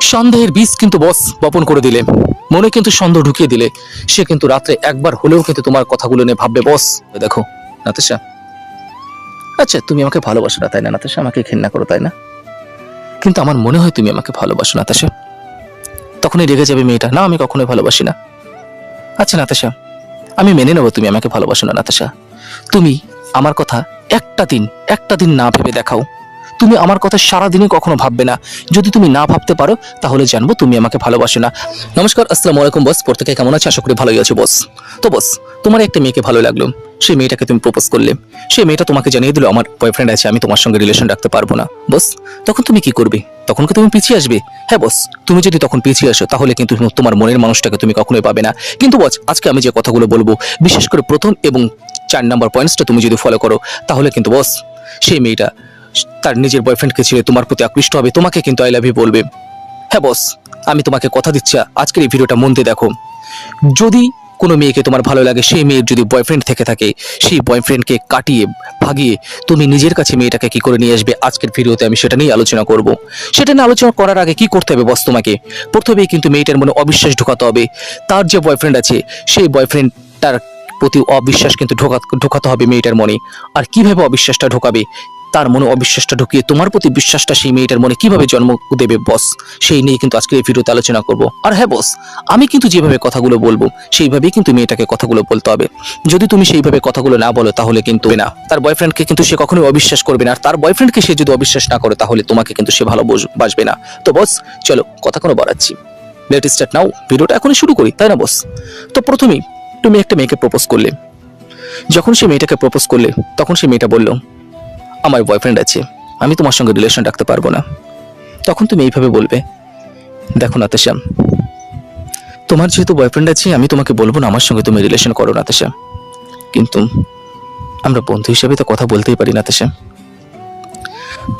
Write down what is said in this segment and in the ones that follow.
সন্দেহের বীজ কিন্তু বস বপন করে দিলে। মনে কিন্তু সন্দেহ ঢুকিয়ে দিলে। সে কিন্তু রাত্রে একবার হলেও কিন্তু তোমার কথাগুলো নিয়ে ভাববে, বস দেখো, নাতেশা। আচ্ছা তুমি আমাকে ভালোবাসো না, তাই না নাতাশা? আমাকে ঘেন্না করো, তাই না? কিন্তু আমার মনে হয় তুমি আমাকে ভালোবাসো, নাতাশা। তখনই রেগে যাবে মেয়েটা। না, আমি কখনোই ভালোবাসি না। আচ্ছা নাতাশা, আমি মেনে নেব তুমি আমাকে ভালোবাসো না, নাতাশা। তুমি আমার কথা একটা দিন একটা দিন না ভেবে দেখাও। তুমি আমার কথা সারা দিনে কখনো ভাববে না। যদি তুমি না ভাবতে পারো, তাহলে জানব তুমি আমাকে ভালোবাসো না। নমস্কার, আসসালামু আলাইকুম বস। প্রত্যেকে কেমন আছে? আশা করি ভালোই আছে বস। তো বস, তোমার একটা মেয়েকে ভালো লাগল। সেই মেয়েটাকে তুমি প্রপোজ করলে। সেই মেয়েটা তোমাকে জানিয়ে দিল, আমার বয়ফ্রেন্ড আছে, আমি তোমার সঙ্গে রিলেশন রাখতে পারব না। বস, তখন তুমি কি করবে? তখন কি তুমি পিছিয়ে আসবে? হ্যাঁ বস, তুমি যদি তখন পিছিয়ে আসো, তাহলে কিন্তু তোমার মনের মানুষটাকে তুমি কখনোই পাবে না। কিন্তু বস, আজকে আমি যে কথাগুলো বলব, বিশেষ করে প্রথম এবং চার নাম্বার পয়েন্টসটা তুমি যদি ফলো করো, তাহলে কিন্তু বস, সেই মেয়েটা তার নিজের বয়ফ্রেন্ডকে ছেড়ে তোমার প্রতি আকৃষ্ট হবে, তোমাকে কিন্তু আই লাভ ইউ বলবে। হ্যাঁ বস আমি তোমাকে কথা দিচ্ছি আজকের এই ভিডিওটা মন দিয়ে দেখো। যদি কোনো মেয়েকে তোমার ভালো লাগে, সেই মেয়ের যদি বয়ফ্রেন্ড থেকে থাকে, সেই বয়ফ্রেন্ডকে কাটিয়ে, ভাগিয়ে তুমি নিজের কাছে মেয়েটাকে কি করে নিয়ে আসবে, আজকের ভিডিওতে আমি সেটা নিয়ে আলোচনা করব। সেটা নিয়ে আলোচনা করার আগে কি করতে হবে বস তোমাকে? প্রথমেই কিন্তু মেয়েটার মনে অবিশ্বাস ঢোকাতে হবে। তার যে বয়ফ্রেন্ড আছে, সেই বয়ফ্রেন্ডটার প্রতি অবিশ্বাস কিন্তু ঢোকা ঢোকাতে হবে মেয়েটার মনে। আর কীভাবে অবিশ্বাসটা ঢোকাবে? তার মনে অবিশ্বাসটা ঢুকিয়ে তোমার প্রতি বিশ্বাসটা সেই মেয়েটার মনে কীভাবে জন্ম দেবে বস সেই নিয়ে কিন্তু আজকের এই ভিডিওতে আলোচনা করব। আর হ্যাঁ বস আমি কিন্তু যেভাবে কথাগুলো বলব, সেইভাবেই কিন্তু মেয়েটাকে কথাগুলো বলতে হবে। যদি তুমি সেইভাবে কথাগুলো না বলো, তাহলে কিন্তু না। তার বয়ফ্রেন্ডকে কিন্তু সে কখনোই অবিশ্বাস করবে না, আর তার বয়ফ্রেন্ডকে সে যদি অবিশ্বাস না করে, তাহলে তোমাকে কিন্তু সে ভালো বস- বাসবে না। তো বস চলো কথা কোনো বাড়াচ্ছি। লেট স্টার্ট নাও ভিডিওটা এখনই শুরু করি, তাই না বস তো প্রথমেই তুমি একটা মেয়েকে প্রপোজ করলে। যখন সে মেয়েটাকে প্রপোজ করলে, তখন সে মেয়েটা বলল আমার বয়ফ্রেন্ড আছে। আমি তোমার সঙ্গে রিলেশন রাখতে পারব না। তখন তুমি এইভাবে বলবে, দেখো নাতাশা, তোমার যেহেতু বয়ফ্রেন্ড আছে, আমি তোমাকে বলব না আমার সঙ্গে তুমি রিলেশন করো নাতাশা। কিন্তু আমরা বন্ধু হিসেবে তো কথা বলতেই পারি নাতাশা।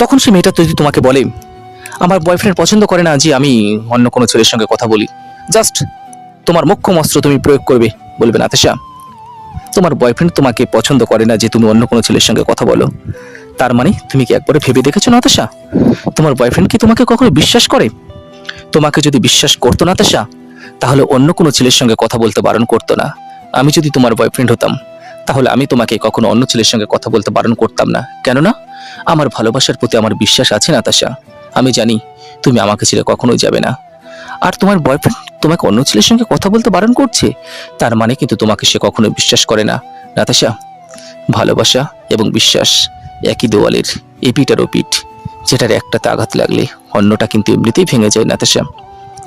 তখন সে মেয়েটা যদি তোমাকে বলে, আমার বয়ফ্রেন্ড পছন্দ করে না যে আমি অন্য কোনো ছেলের সঙ্গে কথা বলি। জাস্ট তোমার মোক্ষম অস্ত্র তুমি প্রয়োগ করবে, বলবে নাতাশা। তোমার বয়ফ্রেন্ড তোমাকে পছন্দ করে না যে তুমি অন্য কোনো ছেলের সঙ্গে কথা বলো। তার মানে তুমি কি একবারে ভেবে দেখেছ, নাতাশা? তোমার বয়ফ্রেন্ড কি তোমাকে কখনো বিশ্বাস করে? তোমাকে যদি বিশ্বাস করতো, নাতাশা, তাহলে অন্য কোনো ছেলের সঙ্গে কথা বলতে বারণ করতো না। আমি যদি তোমার বয়ফ্রেন্ড হতাম, তাহলে আমি তোমাকে কখনো অন্য ছেলের সঙ্গে কথা বলতে বারণ করতাম না। কেননা, আমার ভালোবাসার প্রতি আমার বিশ্বাস আছে, নাতাশা। আমি জানি তুমি আমাকে ছেড়ে কখনোই যাবে না। আর তোমার বয়ফ্রেন্ড তোমাকে অন্য ছেলের সঙ্গে কথা বলতে বারণ করছে? তার মানে কিন্তু তোমাকে সে কখনো বিশ্বাস করে না। নাতাশা, ভালোবাসা এবং বিশ্বাস একই দেওয়ালের এপিট আর ওপিট যেটার একটাতে আঘাত লাগলে অন্যটা কিন্তু এমনিতেই ভেঙে যায়, নাতাশা।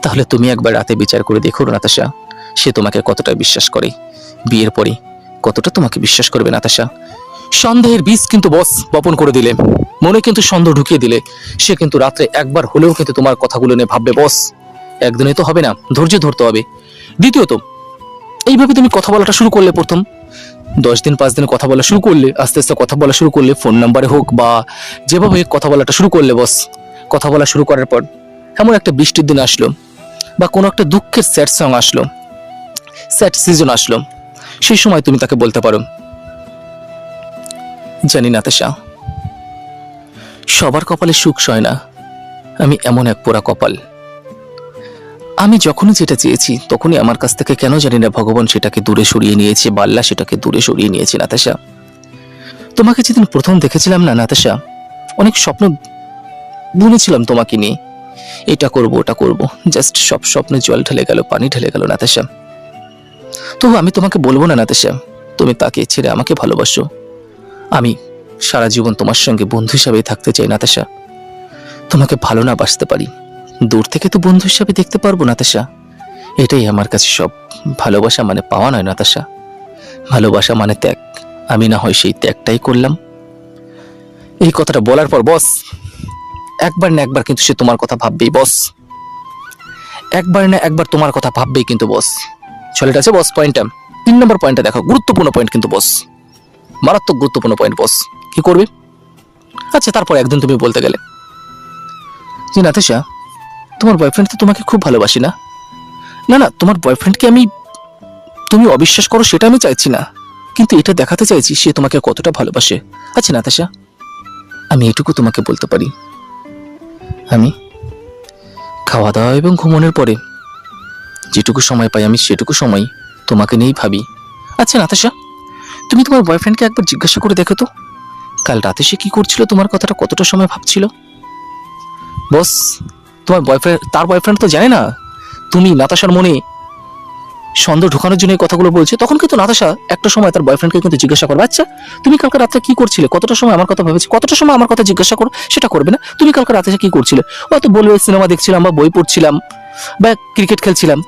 তাহলে তুমি একবার রাতে বিচার করে দেখো, নাতাশা, সে তোমাকে কতটা বিশ্বাস করে। বিয়ের পরে কতটা তোমাকে বিশ্বাস করবে, নাতাশা? সন্দেহের বীজ কিন্তু বস বপন করে দিলে। মনে কিন্তু সন্দেহ ঢুকিয়ে দিলে। সে কিন্তু রাত্রে একবার হলেও কিন্তু তোমার কথাগুলো নিয়ে ভাববে, বস, একদিনে তো হবে না, ধৈর্য ধরতে হবে। দ্বিতীয়ত, এইভাবে তুমি কথা বলাটা শুরু করলে প্রথম। দশ দিন, পাঁচ দিন কথা বলা শুরু করলে, আস্তে আস্তে কথা বলা শুরু করলে ফোন নাম্বারে হোক বা যেভাবে কথা বলাটা শুরু করলে বস কথা বলা শুরু করার পর এমন একটা বৃষ্টির দিন আসলো বা কোনো একটা দুঃখের স্যাড সং আসলো স্যাড সিজন আসলো, সেই সময় তুমি তাকে বলতে পারো, জানি না সবার কপালে সুখ সয় না, আমি এমন এক পোড়া কপাল। আমি যখনই যেটা চেয়েছি, তখনই আমার কাছ থেকে কেন জানি না ভগবান সেটাকে দূরে সরিয়ে নিয়েছে, বাল্লা সেটাকে দূরে সরিয়ে নিয়েছে, নাতাশা। তোমাকে যেদিন প্রথম দেখেছিলাম না, নাতাশা, অনেক স্বপ্ন বুনেছিলাম তোমাকে নিয়ে। এটা করব, ওটা করব জাস্ট সব স্বপ্নে জল ঢেলে গেল, পানি ঢেলে গেল, নাতাশা। তবু আমি তোমাকে বলব না, নাতাশা, তুমি তাকে ছেড়ে আমাকে ভালোবাসো। আমি সারা জীবন তোমার সঙ্গে বন্ধু হিসাবে থাকতে চাই, নাতাশা। তোমাকে ভালো না বাসতে পারি। দূর থেকে তো বন্ধু হিসাবে দেখতে পারব, নাতাশা। এটাই আমার কাছে সব। ভালোবাসা মানে পাওয়া নয়, নাতাশা। ভালোবাসা মানে ত্যাগ। আমি না হয় সেই ত্যাগটাই করলাম। এই কথাটা বলার পর, বস, একবার না একবার কিন্তু সে তোমার কথা ভাববেই, বস। একবার না একবার তোমার কথা ভাববেই কিন্তু, বস। চলে আছে, বস পয়েন্টটা তিন নম্বর পয়েন্টটা দেখো, গুরুত্বপূর্ণ পয়েন্ট কিন্তু, বস। মারাত্মক গুরুত্বপূর্ণ পয়েন্ট বস। কি করবে? আচ্ছা তারপর একদিন তুমি বলতে গেলে। যে নাতেশা তোমার বয়ফ্রেন্ড তো তোমাকে খুব ভালোবাসি না? না না, তোমার বয়ফ্রেন্ডকে আমি, তুমি অবিশ্বাস করো সেটা আমি চাইছি না। কিন্তু এটা দেখাতে চাইছি, সে তোমাকে কতটা ভালোবাসে। আচ্ছা নাতাশা, আমি এটুকু তোমাকে বলতে পারি। আমি খাওয়া দাওয়া এবং ঘুমানোর পরে যেটুকু সময় পাই, আমি সেটুকু সময় তোমাকে নিয়েই ভাবি। আচ্ছা নাতাশা, তুমি তোমার বয়ফ্রেন্ডকে একবার জিজ্ঞাসা করে দেখো তো। কাল রাতে সে কি করছিল? তোমার কথাটা কতটা সময় ভাবছিল? বস তোমার বয়ফ্রেন্ড তার বয়ফ্রেন্ড তো জানে না। তুমি নাতাশার মনে সন্দেহ ঢোকানোর জন্য কথাগুলো বলছে, তখন কিন্তু নাতাশা একটা সময় তার বয়ফ্রেন্ডকে কিন্তু জিজ্ঞাসা করবে আচ্ছা তুমি কালকে রাতে কি করছিলে? কতটা সময় আমার কথা ভেবেছি কতটা সময় আমার কথা জিজ্ঞাসা করো, সেটা করবে না। তুমি কালকে রাতে কি করছিলে? হয়তো বলবে সিনেমা দেখছিলাম বা বই পড়ছিলাম বা ক্রিকেট খেলছিলাম।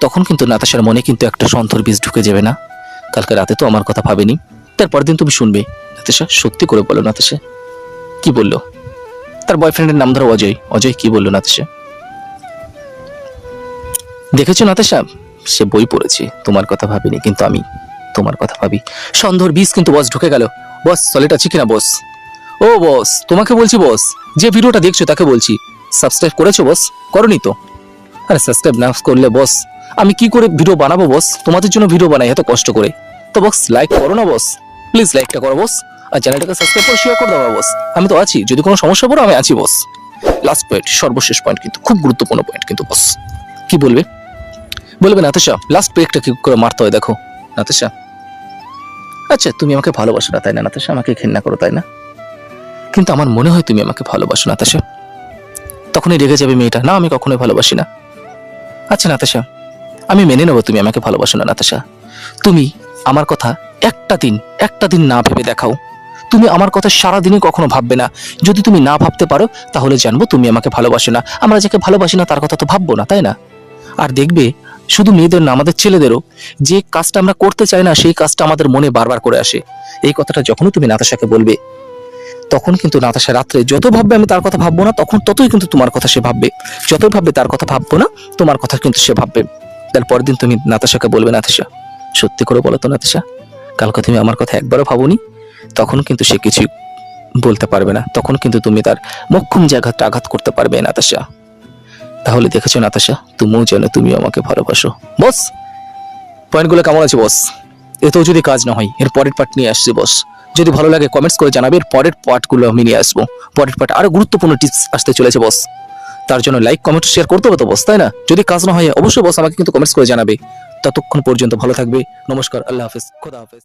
তখন কিন্তু নাতাশার মনে কিন্তু একটা সন্থর বীজ ঢুকে যাবে না। কালকে রাতে তো আমার কথা ভাবেনি। তারপরের দিন তুমি শুনবে। নাতাশা, সত্যি করে বলো নাতাশা, কি বলল? তার বয়ফ্রেন্ডের নাম ধরো অজয়। অজয় কি বলল নাতাশা? দেখেছ নাতাশা? সে বই পড়েছে, তোমার কথা ভাবিনি, কিন্তু আমি তোমার কথা ভাবি। সন্ধ্যর বীজ কিন্তু বস ঢুকে গেল। বস সলিড আছে কিনা বস ও বস তোমাকে বলছি বস যে ভিডিওটা দেখছ তাকে বলছি। সাবস্ক্রাইব করেছ বস করনি তো। আরে সাবস্ক্রাইব না করলে বস আমি কি করে ভিডিও বানাবো বস তোমাদের জন্য ভিডিও বানাই, এত কষ্ট করে। তো বস লাইক করো না বস প্লিজ লাইকটা করো বস আর চ্যানেলটাকে সাবস্ক্রাইব করে শেয়ার করে দাও বস আমি তো আছি, যদি কোনো সমস্যা পড়ো আমি আছি বস লাস্ট পয়েন্ট সর্বশেষ পয়েন্ট কিন্তু, খুব গুরুত্বপূর্ণ পয়েন্ট কিন্তু বস কি বলবে? বলবে, নাতাশা লাস্ট ব্রেকটা কি করে মারতে হয় দেখো। নাতাশা? আচ্ছা তুমি আমাকে ভালোবাসো না, তাই না, নাতাশা? আমাকে ঘেন্না করো, তাই না? কিন্তু আমার মনে হয় তুমি আমাকে ভালোবাসো, নাতাশা। তখনই রেগে যাবে মেয়েটা। না, আমি কখনোই ভালোবাসি না। আচ্ছা নাতাশা, আমি মেনে নেব তুমি আমাকে ভালোবাসো না, নাতাশা। তুমি আমার কথা একটা দিন একটা দিন না ভেবে দেখাও। তুমি আমার কথা সারাদিনই কখনো ভাববে না। যদি তুমি না ভাবতে পারো, তাহলে জানব তুমি আমাকে ভালোবাসো না। আমরা যাকে ভালোবাসি না, তার কথা তো ভাববো না, তাই না? আর দেখবে, শুধু মেয়েদের না, আমাদের ছেলেদেরও। যে কাজটা আমরা করতে চাই না, সেই কাজটা আমাদের মনে বারবার করে আসে। এই কথাটা যখনই তুমি নাতাশাকে বলবে, তখন কিন্তু নাতাশা রাত্রে যত ভাববে আমি তার কথা ভাববো না, তখন ততই কিন্তু তোমার কথা সে ভাববে। যতই ভাববে তার কথা ভাববো না, তোমার কথা কিন্তু সে ভাববে। তার পরের দিন তুমি নাতাশাকে বলবে, নাতাশা, সত্যি করে বলো তো নাতাশা, কালকে তুমি আমার কথা একবারও ভাবোনি? তখন কিন্তু সে কিছুই বলতে পারবে না। তখন কিন্তু তুমি তার মক্ষম জায়গাটা আঘাত করতে পারবে নাতাশা। তাহলে দেখেছ, নাতাশা, তুমিও জানো, তুমিও আমাকে ভালোবাসো। বস, পয়েন্টগুলো কেমন আছে, বস? এতেও যদি কাজ না হয়, এর পরের পার্ট নিয়ে আসছি, বস। যদি ভালো লাগে কমেন্টস করে জানাবে, এর পরের পার্টগুলো আমি নিয়ে আসব। পরের পার্ট আরও গুরুত্বপূর্ণ টিপস আসতে চলেছে, বস। তার জন্য লাইক কমেন্ট শেয়ার করতে হবে তো, বস, তাই না? যদি কাজ না হয়, অবশ্যই বস আমাকে কিন্তু কমেন্টস করে জানাবে। ততক্ষণ পর্যন্ত ভালো থাকবে। নমস্কার, আল্লাহ হাফেজ, খোদা হাফেজ।